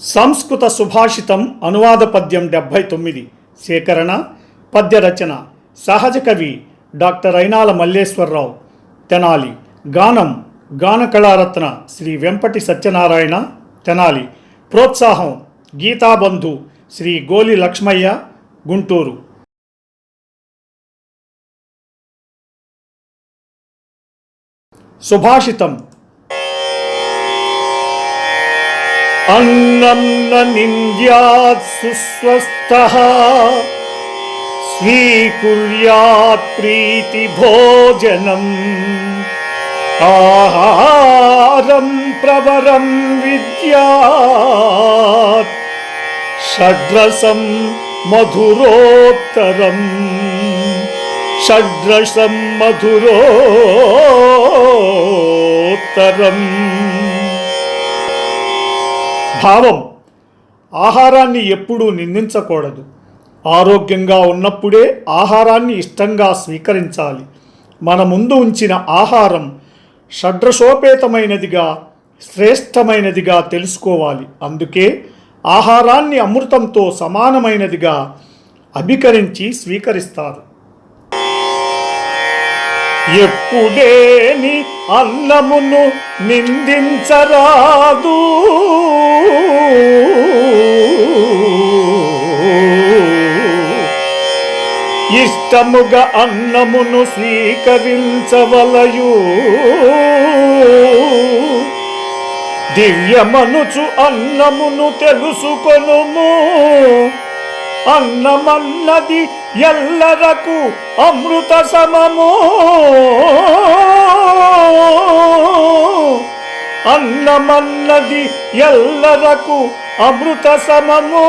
సంస్కృత సుభాషితం అనువాద పద్యం డెబ్భై తొమ్మిది సేకరణ పద్య రచన సహజ కవి డాక్టర్ అయినాల మల్లేశ్వరరావు తెనాలి గానం గాన కళారత్న శ్రీ వెంపటి సత్యనారాయణ తెనాలి ప్రోత్సాహం గీతాబంధు శ్రీ గోలి లక్ష్మయ్య గుంటూరు. సుభాషితం अन्नं न निन्द्यात् सुस्वस्थः। स्वीकुर्यात् प्रीतिभोजनम् आहारं प्रवरं विद्यात्। षड्रसं मधुरोत्तरम् षड्रसं मधुरोत्तरम् భావం. ఆహారాన్ని ఎప్పుడూ నిందించకూడదు. ఆరోగ్యంగా ఉన్నప్పుడే ఆహారాన్ని ఇష్టంగా స్వీకరించాలి. మన ముందు ఉంచిన ఆహారం షడ్రసోపేతమైనదిగా శ్రేష్టమైనదిగా తెలుసుకోవాలి. అందుకే ఆహారాన్ని అమృతంతో సమానమైనదిగా అభికరించి స్వీకరిస్తారు. ఎప్పుడేని అన్నమును నిందించరాదు. ఇష్టముగా అన్నమును స్వీకరించవలయు. దివ్యమనుచు అన్నమును తెలుసుకొనుము. అన్నమన్నది ఎల్లరకు అమృత సమము అన్నమన్నది ఎల్లరకు అమృత సమము